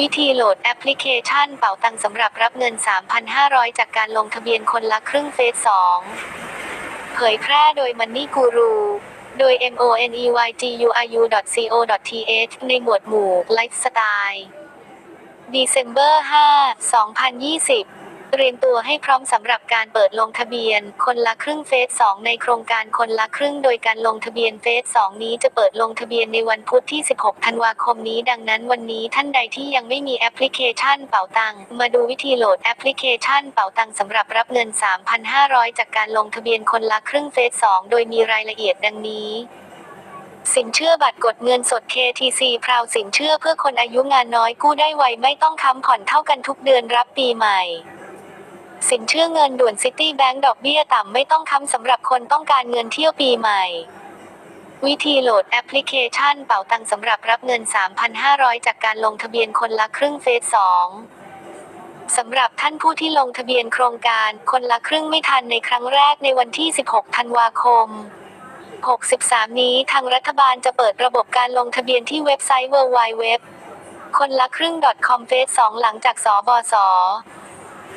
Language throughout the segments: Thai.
วิธีโหลดแอปพลิเคชันเป๋าตังสำหรับรับเงิน 3,500 จากการลงทะเบียนคนละครึ่งเฟส 2 เผยแพร่โดย Money Guru โดย MoneyGuru.co.th ในหมวดหมู่ไลฟ์สไตล์ December 5 2020 เตรียมตัวให้พร้อมสำหรับการเปิดลงทะเบียน คนละครึ่งเฟส 2 ในโครงการคนละครึ่งโดยการลงทะเบียนเฟส 2 นี้จะเปิดลงทะเบียนในวันพุธที่ 16 ธันวาคมนี้ ดังนั้นวันนี้ท่านใดที่ยังไม่มีแอปพลิเคชันเป๋าตัง มาดูวิธีโหลดแอปพลิเคชันเป๋าตังสำหรับรับเงิน 3,500 จากการลงทะเบียนคนละครึ่งเฟส 2 โดยมีรายละเอียดดังนี้สินเชื่อบัตรกดเงินสด KTC พราวสินเชื่อเพื่อคนอายุงานน้อยกู้ได้ไวไม่ต้องค้ำผ่อนเท่ากันทุกเดือนรับปีใหม่ สินเชื่อเงินด่วนซิตี้แบงก์ดอกเบี้ยต่ำไม่ต้องค้ำสำหรับคนต้องการเงินเที่ยวปีใหม่ วิธีโหลดแอปพลิเคชันเป๋าตังสำหรับรับเงิน 3,500 จากการลงทะเบียนคนละครึ่งเฟส2สำหรับท่านผู้ที่ลงทะเบียนโครงการคนละครึ่งไม่ทันในครั้งแรกในวันที่ 16 ธันวาคม 63 นี้ทางรัฐบาลจะเปิดระบบการลงทะเบียนที่เว็บไซต์ www คนละครึ่ง .com เฟส2หลังจากสบส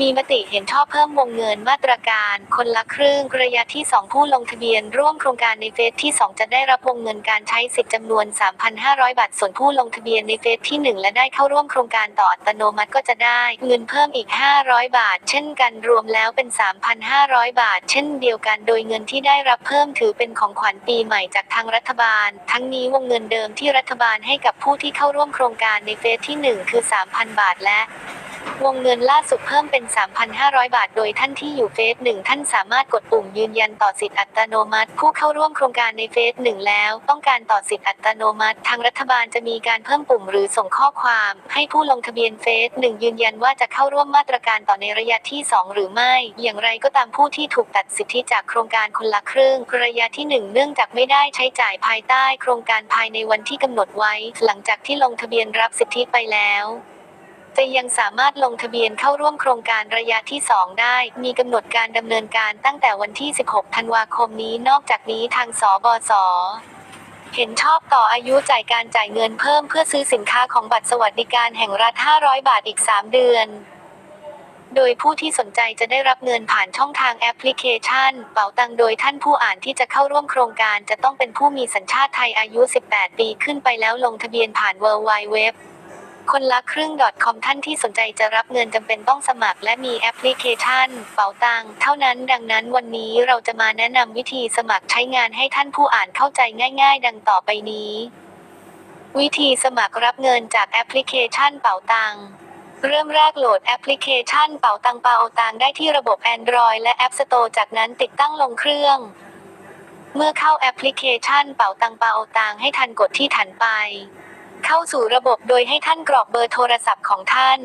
มีมติเห็นชอบเพิ่มวงเงินมาตรการคนละครึ่งระยะที่ 2 ผู้ลงทะเบียนร่วมโครงการในเฟสที่ 2 จะได้รับวงเงินการใช้สิทธิ์จำนวน 3,500 บาท ส่วนผู้ลงทะเบียนในเฟสที่ 1 และได้เข้าร่วมโครงการต่ออัตโนมัติก็จะได้เงินเพิ่มอีก 500 บาท เช่นกันรวมแล้วเป็น 3,500 บาท เช่นเดียวกันโดยเงินที่ได้รับเพิ่มถือเป็นของขวัญปีใหม่จากทางรัฐบาล ทั้งนี้วงเงินเดิมที่รัฐบาลให้กับผู้ที่เข้าร่วมโครงการในเฟสที่ 1 คือ 3,000 บาทและ วงเงินล่าสุดเพิ่มเป็น 3,500 บาท โดยท่านที่อยู่เฟสหนึ่งท่านสามารถกดปุ่มยืนยันต่อสิทธิอัตโนมัติ ผู้เข้าร่วมโครงการในเฟสหนึ่งแล้ว ต้องการต่อสิทธิอัตโนมัติ ทางรัฐบาลจะมีการเพิ่มปุ่มหรือส่งข้อความ ให้ผู้ลงทะเบียนเฟสหนึ่งยืนยันว่าจะเข้าร่วมมาตรการต่อในระยะที่ 2 หรือไม่ อย่างไรก็ตามผู้ที่ถูกตัดสิทธิจากโครงการคนละครึ่งระยะที่ 1 เนื่องจากไม่ได้ใช้จ่ายภายใต้โครงการภายในวันที่กำหนดไว้ หลังจากที่ลงทะเบียนรับสิทธิไปแล้ว จะยังสามารถลงทะเบียนเข้าร่วมโครงการระยะที่ 2 ได้ มีกำหนดการดำเนินการตั้งแต่วันที่ 16 ธันวาคมนี้ นอกจากนี้ทางสบสเห็นชอบต่ออายุจ่ายการจ่ายเงินเพิ่มเพื่อซื้อสินค้าของบัตรสวัสดิการแห่งรัฐ 500 บาทอีก 3 เดือน โดยผู้ที่สนใจจะได้รับเงินผ่านช่องทางแอปพลิเคชัน เป๋าตังโดยท่านผู้อ่านที่จะเข้าร่วมโครงการจะต้องเป็นผู้มีสัญชาติไทยอายุ 18 ปีขึ้นไปแล้วลงทะเบียนผ่าน w w w คนละครึ่ง .com ท่านที่สนใจจะรับเงินจำเป็นต้องสมัคร และมีแอปพลิเคชัน เป๋าตังเท่านั้นดังนั้นวันนี้เราจะมาแนะนำวิธีสมัครใช้งานให้ท่านผู้อ่านเข้าใจง่าย ๆ ดังต่อไปนี้ วิธีสมัครรับเงินจากแอปพลิเคชันเป๋าตังเริ่มแรกโหลดแอปพลิเคชันเป๋าตังเป๋าตังได้ที่ระบบ Android และ App Store จากนั้นติดตั้งลงเครื่อง เมื่อเข้าแอปพลิเคชันเป๋าตังเป๋าตังให้ทันกดที่ถันไป เข้าสู่ระบบโดยให้ท่านกรอกเบอร์โทรศัพท์ของท่าน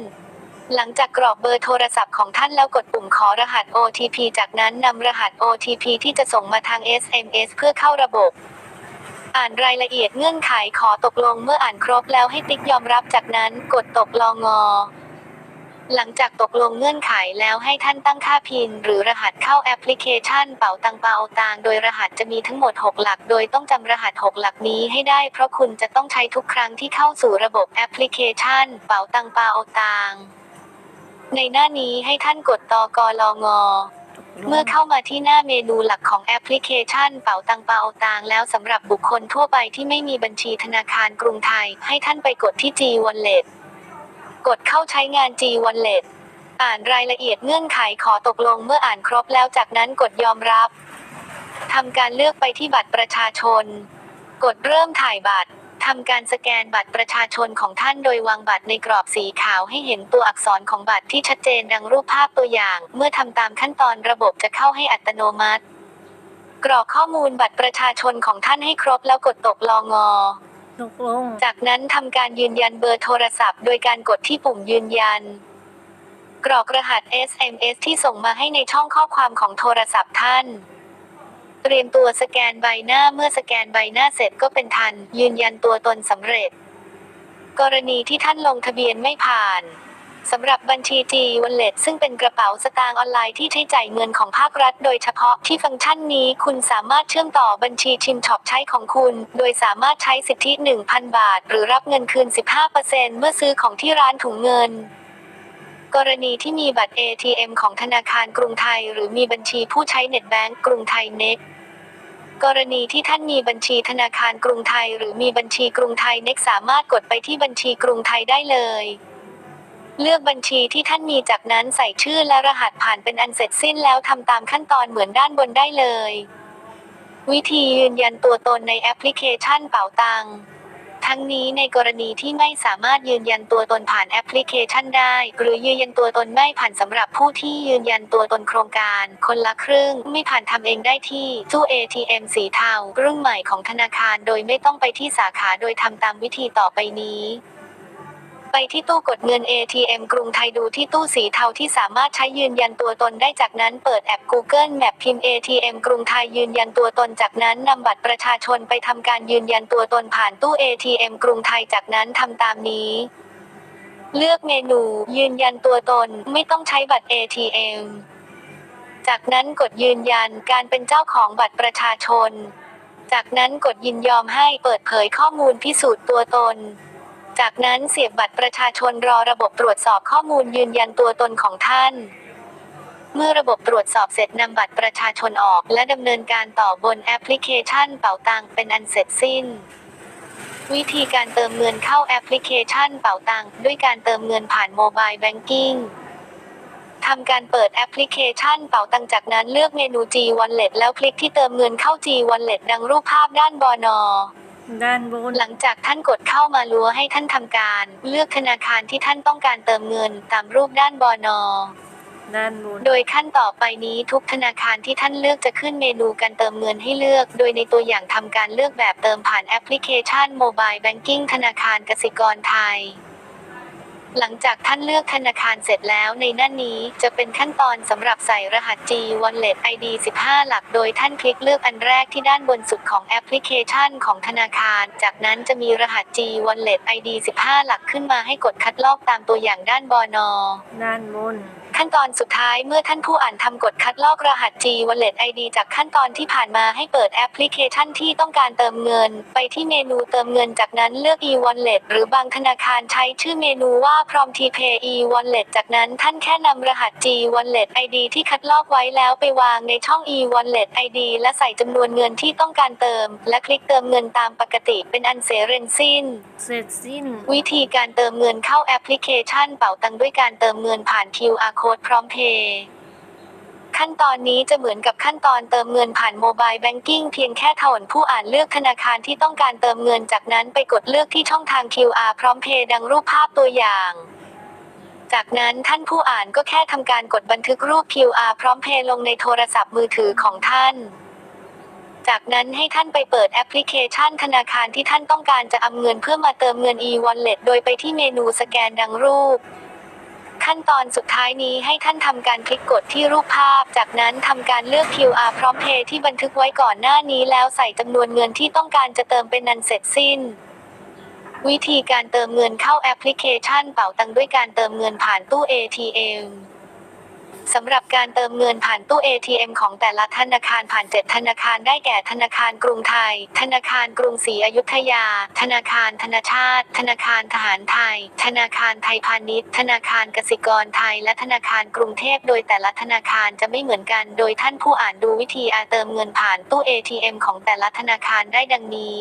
หลังจากกรอกเบอร์โทรศัพท์ของท่านแล้วกดปุ่มขอรหัส OTP จากนั้นนำรหัส OTP ที่จะส่งมาทาง SMS เพื่อเข้าระบบอ่านรายละเอียดเงื่อนไขขอตกลงเมื่ออ่านครบแล้วให้ติ๊กยอมรับจากนั้นกดตกลองอ หลังจากตกลงเงื่อนไขแล้วให้ท่านตั้งค่าพิน หรือรหัสเข้าแอปพลิเคชันเป๋าตังเป๋าตังโดยรหัสจะมีทั้งหมด 6 หลัก โดยต้องจำรหัส 6 หลักนี้ให้ได้ เพราะคุณจะต้องใช้ทุกครั้งที่เข้าสู่ระบบแอปพลิเคชันเป๋าตังเป๋าตังในหน้านี้ให้ท่านกดตกลองอเมื่อเข้ามาที่หน้าเมนูหลักของแอปพลิเคชันเป๋าตังเป๋าตังแล้วสำหรับบุคคลทั่วไปที่ไม่มีบัญชีธนาคารกรุงไทย ให้ท่านไปกดที่ G Wallet กดเข้าใช้งาน G Wallet อ่านรายละเอียดเงื่อนไขขอตกลงเมื่ออ่านครบแล้วจากนั้นกดยอมรับทำการเลือกไปที่บัตรประชาชน กดเริ่มถ่ายบัตรทำการสแกนบัตรประชาชนของท่านโดยวางบัตรในกรอบสีขาวให้เห็นตัวอักษรของบัตรที่ชัดเจนดังรูปภาพตัวอย่าง เมื่อทำตามขั้นตอนระบบจะเข้าให้อัตโนมัติ กรอกข้อมูลบัตรประชาชนของท่านให้ครบแล้วกดตกลองอ ตกลง จากนั้นทำการยืนยันเบอร์โทรศัพท์ โดยการกดที่ปุ่มยืนยัน กรอกรหัส SMS ที่ส่งมาให้ในช่องข้อความของโทรศัพท์ท่าน เตรียมตัวสแกนใบหน้าเมื่อสแกนใบหน้าเสร็จก็เป็นทัน ยืนยันตัวตนสำเร็จ กรณีที่ท่านลงทะเบียนไม่ผ่าน สำหรับบัญชี G Wallet ซึ่งเป็นกระเป๋าสตางค์ออนไลน์ที่ใช้จ่ายเงินของภาครัฐ โดยเฉพาะที่ฟังก์ชันนี้คุณสามารถเชื่อมต่อบัญชีชิมช็อปใช้ของคุณ โดยสามารถใช้สิทธิ 1,000 บาท หรือรับเงินคืน 15%เมื่อซื้อของที่ร้านถุงเงินกรณีที่มีบัตร ATM ของธนาคารกรุงไทย หรือมีบัญชีผู้ใช้เน็ตแบงก์กรุงไทยเน็ตกรณีที่ท่านมีบัญชีธนาคารกรุงไทย หรือมีบัญชีกรุงไทยเน็กสามารถกดไปที่บัญชีกรุงไทยได้เลย เลือกบัญชีที่ท่านมีจากนั้นใส่ชื่อและรหัสผ่านเป็นอันเสร็จสิ้นแล้วทำตามขั้นตอนเหมือนด้านบนได้เลย วิธียืนยันตัวตนในแอปพลิเคชันเป๋าตังทั้งนี้ในกรณีที่ไม่สามารถยืนยันตัวตนผ่านแอปพลิเคชันได้ หรือยืนยันตัวตนไม่ผ่านสำหรับผู้ที่ยืนยันตัวตนโครงการ คนละครึ่งไม่ผ่านทำเองได้ที่ตู้ ATM สีเทารุ่นใหม่ของธนาคารโดยไม่ต้องไปที่สาขาโดยทำตามวิธีต่อไปนี้ ไปที่ตู้กดเงิน ATM กรุงไทยดูที่ตู้สีเทาที่สามารถใช้ยืนยันตัวตนได้จากนั้นเปิดแอป Google Map พิมพ์ ATM กรุงไทยยืนยันตัวตนจากนั้นนำบัตรประชาชนไปทำการยืนยันตัวตนผ่านตู้ ATM กรุงไทยจากนั้นทำตามนี้ เลือกเมนู ยืนยันตัวตนไม่ต้องใช้บัตร ATM จากนั้นกดยืนยันการเป็นเจ้าของบัตรประชาชน จากนั้นกดยินยอมให้เปิดเผยข้อมูลพิสูจน์ตัวตน จากนั้นเสียบบัตรประชาชนรอระบบตรวจสอบข้อมูลยืนยันตัวตนของท่าน เมื่อระบบตรวจสอบเสร็จนำบัตรประชาชนออกและดำเนินการต่อบนแอปพลิเคชันเป๋าตังเป็นอันเสร็จสิ้น วิธีการเติมเงินเข้าแอปพลิเคชันเป๋าตังด้วยการเติมเงินผ่านโมบายแบงกิ้งทำการเปิดแอปพลิเคชันเป๋าตังจากนั้นเลือกเมนู G Wallet แล้วคลิกที่เติมเงินเข้า G Wallet ดังรูปภาพด้านบน ด้านบนหลังจากท่านกดเข้ามาลัวให้ท่านทำการ เลือกธนาคารที่ท่านต้องการเติมเงินตามรูปด้านบนด้านบนโดยขั้นต่อไปนี้ทุกธนาคารที่ท่านเลือกจะขึ้นเมนูการเติมเงินให้เลือก โดยในตัวอย่างทำการเลือกแบบเติมผ่านแอปพลิเคชันโมบายแบงกิ้งธนาคารกสิกรไทย หลังจากท่านเลือกธนาคารเสร็จแล้วในหน้านี้จะเป็นขั้นตอนสำหรับใส่รหัส G Wallet ID 15 หลัก โดยท่านคลิกเลือกอันแรกที่ด้านบนสุดของแอปพลิเคชันของธนาคาร จากนั้นจะมีรหัส G Wallet ID 15 หลักขึ้นมาให้กดคัดลอกตามตัวอย่างด้านบนด้านบน ขั้นตอนสุดท้ายเมื่อท่านผู้อ่านทำกดคัดลอกรหัส G Wallet ID จากขั้นตอนที่ผ่านมาให้เปิดแอปพลิเคชันที่ต้องการเติมเงิน ไปที่เมนูเติมเงินจากนั้นเลือก e wallet หรือบางธนาคารใช้ชื่อเมนูว่าพร้อม t pay e wallet จากนั้นท่านแค่นำรหัส G Wallet ID ที่คัดลอกไว้แล้วไปวางในช่อง e wallet ID และใส่จำนวนเงินที่ต้องการเติม และคลิกเติมเงินตามปกติเป็นอันเสร็จเรนสิ้น เสร็จสิ้น วิธีการเติมเงินเข้าแอปพลิเคชันเป๋าตังด้วยการเติมเงินผ่าน QR Code พร้อมเพย์ขั้นตอนนี้จะเหมือนกับขั้นตอนเติมเงินผ่านโมบายแบงกิ้งเพียงแค่ถอนผู้อ่านเลือกธนาคารที่ต้องการเติมเงินจากนั้นไปกดเลือกที่ช่องทาง QR พร้อมเพย์ดังรูปภาพตัวอย่าง จากนั้นท่านผู้อ่านก็แค่ทำการกดบันทึกรูป QR พร้อมเพย์ลงในโทรศัพท์มือถือของท่าน จากนั้นให้ท่านไปเปิดแอปพลิเคชันธนาคารที่ท่านต้องการจะอาเงินเพื่อมาเติมเงิน e-wallet โดยไปที่เมนูสแกนดังรูป ขั้นตอนสุดท้ายนี้ให้ท่านทำการคลิกกดที่รูปภาพ จากนั้นทำการเลือก QR พร้อมเพย์ที่บันทึกไว้ก่อนหน้านี้แล้วใส่จำนวนเงินที่ต้องการจะเติมเป็นนันเสร็จสิ้น วิธีการเติมเงินเข้าแอปพลิเคชันเป๋าตังด้วยการเติมเงินผ่านตู้ ATM สำหรับการเติมเงินผ่านตู้ ATM ของแต่ละธนาคารผ่าน 7 ธนาคารได้แก่ธนาคารกรุงไทย ธนาคารกรุงศรีอยุธยา ธนาคารธนาชาติ ธนาคารทหารไทย ธนาคารไทยพาณิชย์ ธนาคารกสิกรไทย และธนาคารกรุงเทพโดยแต่ละธนาคารจะไม่เหมือนกัน โดยท่านผู้อ่านดูวิธีอาเติมเงินผ่านตู้ ATM ของแต่ละธนาคารได้ดังนี้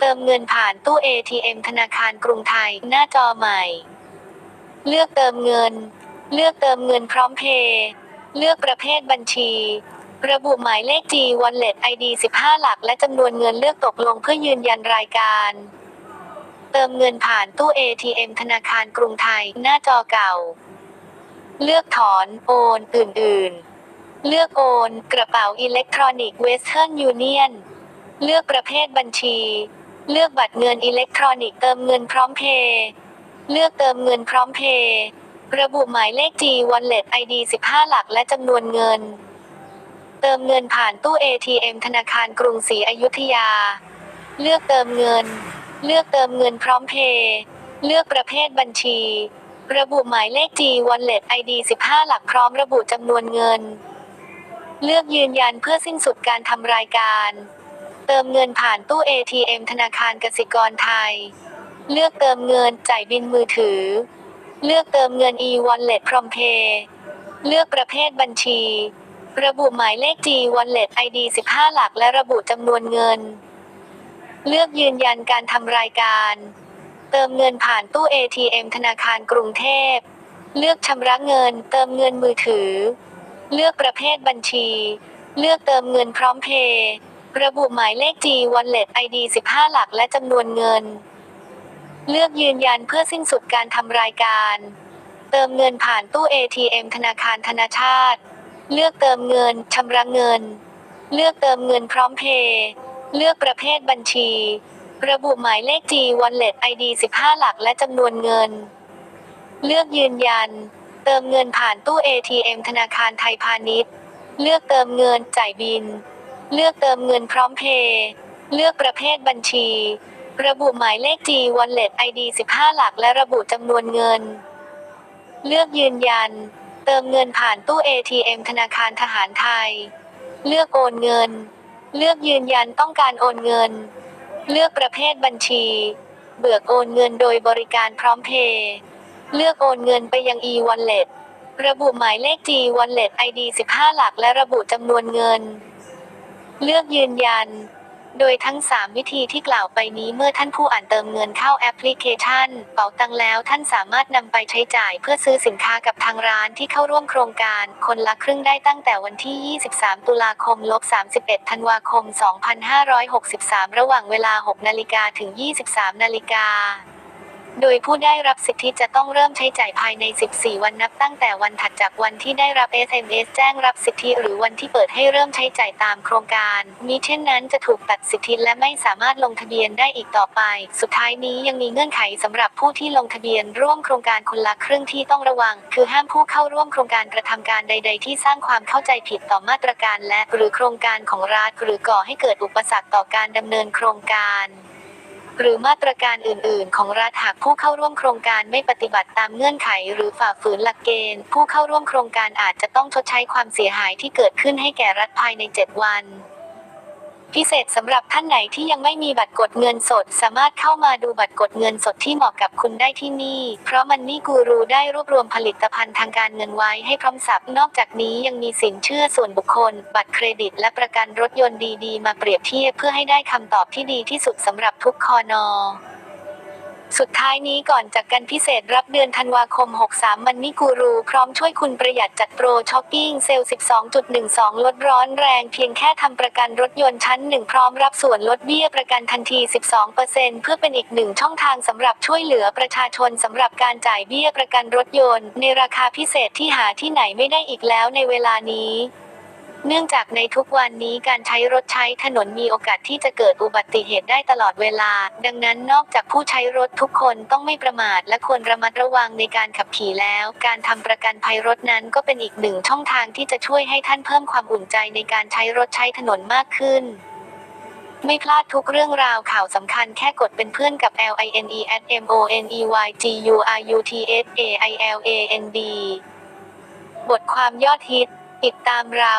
เติมเงินผ่านตู้ ATM ธนาคารกรุงไทย หน้าจอใหม่ เลือกเติมเงิน เลือกเติมเงินพร้อมเพย์เลือกประเภทบัญชี ระบุหมายเลข G Wallet ID 15 หลัก และจำนวนเงินเลือกตกลงเพื่อยืนยันรายการ เติมเงินผ่านตู้ ATM ธนาคารกรุงไทย หน้าจอเก่า เลือกถอน โอน อื่น ๆ เลือกโอน กระเป๋าอิเล็กทรอนิกส์เวสเทิร์นยูเนียนเลือกประเภทบัญชี เลือกบัตรเงินอิเล็กทรอนิกส์เติมเงินพร้อมเพย์เลือกเติมเงินพร้อมเพย์ ระบุหมายเลข G Wallet ID 15 หลักและจำนวนเงิน เติมเงินผ่านตู้ ATM ธนาคารกรุงศรีอยุธยา เลือกเติมเงิน เลือกเติมเงินพร้อมเพย์เลือกประเภทบัญชี ระบุหมายเลข G Wallet ID 15 หลักพร้อมระบุจำนวนเงิน เลือกยืนยันเพื่อสิ้นสุดการทำรายการ เติมเงินผ่านตู้ ATM ธนาคารกสิกรไทย เลือกเติมเงินจ่ายบินมือถือ เลือกเติมเงิน e-wallet prom pay เลือกประเภทบัญชี ระบุหมายเลข G Wallet ID 15 หลัก และระบุจำนวนเงิน เลือกยืนยันการทำรายการ เติมเงินผ่านตู้ ATM ธนาคารกรุงเทพ เลือกชำระเงิน เติมเงินมือถือ เลือกประเภทบัญชี เลือกเติมเงินพร้อมเพย์ระบุหมายเลข G Wallet ID 15 หลัก และจำนวนเงิน เลือกยืนยันเพื่อสิ้นสุดการทำรายการ เติมเงินผ่านตู้ ATM ธนาคารธนาชาติ เลือกเติมเงินชำระเงิน เลือกเติมเงินพร้อมเพย์เลือกประเภทบัญชี ระบุหมายเลข G Wallet ID 15 หลักและจำนวนเงิน เลือกยืนยัน เติมเงินผ่านตู้ ATM ธนาคารไทยพาณิชย์ เลือกเติมเงินจ่ายบิน เลือกเติมเงินพร้อมเพย์เลือกประเภทบัญชี ระบุหมายเลข G Wallet ID 15 หลัก และระบุจำนวนเงิน เลือกยืนยัน เติมเงินผ่านตู้ ATM ธนาคารทหารไทย เลือกโอนเงิน เลือกยืนยันต้องการโอนเงิน เลือกประเภทบัญชี เบือกโอนเงินโดยบริการพร้อมเพย์เลือกโอนเงินไปยัง e-wallet ระบุหมายเลข G Wallet ID 15 หลัก และระบุจำนวนเงิน เลือกยืนยัน โดยทั้ง 3 วิธีที่กล่าวไปนี้เมื่อท่านผู้อ่านเติมเงินเข้าแอปพลิเคชัน เป๋าตังแล้วท่านสามารถนำไปใช้จ่ายเพื่อซื้อสินค้ากับทางร้านที่เข้าร่วมโครงการ คนละครึ่งได้ตั้งแต่วันที่ 23 ตุลาคมลบ31ธันวาคม 2563 ระหว่างเวลา 6 นาฬิกาถึง 23 นาฬิกา โดยผู้ได้รับสิทธิจะต้องเริ่มใช้จ่ายภายใน 14 วันนับตั้งแต่วันถัดจากวันที่ได้รับ SMS แจ้งรับสิทธิหรือวันที่เปิดให้เริ่มใช้จ่ายตามโครงการมิเช่นนั้นจะถูกตัดสิทธิและไม่สามารถลงทะเบียนได้อีกต่อไป สุดท้ายนี้ยังมีเงื่อนไขสำหรับผู้ที่ลงทะเบียนร่วมโครงการคนละครึ่งที่ต้องระวัง คือห้ามผู้เข้าร่วมโครงการกระทำการใด ๆ ที่สร้างความเข้าใจผิดต่อมาตรการและหรือโครงการของรัฐหรือก่อให้เกิดอุปสรรคต่อการดำเนินโครงการ หรือมาตรการอื่น ๆ ของรัฐหากผู้เข้าร่วมโครงการไม่ปฏิบัติตามเงื่อนไข หรือฝ่าฝืนหลักเกณฑ์ ผู้เข้าร่วมโครงการอาจจะต้องชดใช้ความเสียหายที่เกิดขึ้นให้แก่รัฐภายใน 7 วัน พิเศษสำหรับท่านไหนที่ยังไม่มีบัตรกดเงินสด สามารถเข้ามาดูบัตรกดเงินสดที่เหมาะกับคุณได้ที่นี่ เพราะมันนี่กูรูได้รวบรวมผลิตภัณฑ์ทางการเงินไว้ให้พร้อมสับนอกจากนี้ยังมีสินเชื่อส่วนบุคคล บัตรเครดิต และประกันรถยนต์ดีๆ มาเปรียบเทียบเพื่อให้ได้คำตอบที่ดีที่สุดสำหรับทุกคอนอ สุดท้ายนี้ก่อนจากกันพิเศษรับเดือนธันวาคม 63 มันนี่กูรูพร้อมช่วยคุณประหยัดจัดโปรช้อปปิ้งเซลล์12.12 ลดร้อนแรงเพียงแค่ทำประกันรถยนต์ชั้น 1 พร้อมรับส่วนลดเบี้ยประกันทันที 12%เพื่อเป็นอีกหนึ่งช่องทางสำหรับช่วยเหลือประชาชนสำหรับการจ่ายเบี้ยประกันรถยนต์ ในราคาพิเศษที่หาที่ไหนไม่ได้อีกแล้วในเวลานี้ เนื่องจากในทุกวันนี้การใช้รถใช้ถนนมีโอกาสที่จะเกิดอุบัติเหตุได้ตลอดเวลา ดังนั้นนอกจากผู้ใช้รถทุกคนต้องไม่ประมาทและควรระมัดระวังในการขับขี่แล้ว การทำประกันภัยรถนั้นก็เป็นอีกหนึ่งช่องทางที่จะช่วยให้ท่านเพิ่มความอุ่นใจในการใช้รถใช้ถนนมากขึ้นไม่พลาดทุกเรื่องราวข่าวสำคัญแค่กดเป็นเพื่อนกับ L I N E at M O N E Y G U R U T S A I L A N D บทความยอดฮิต ติดตามเรา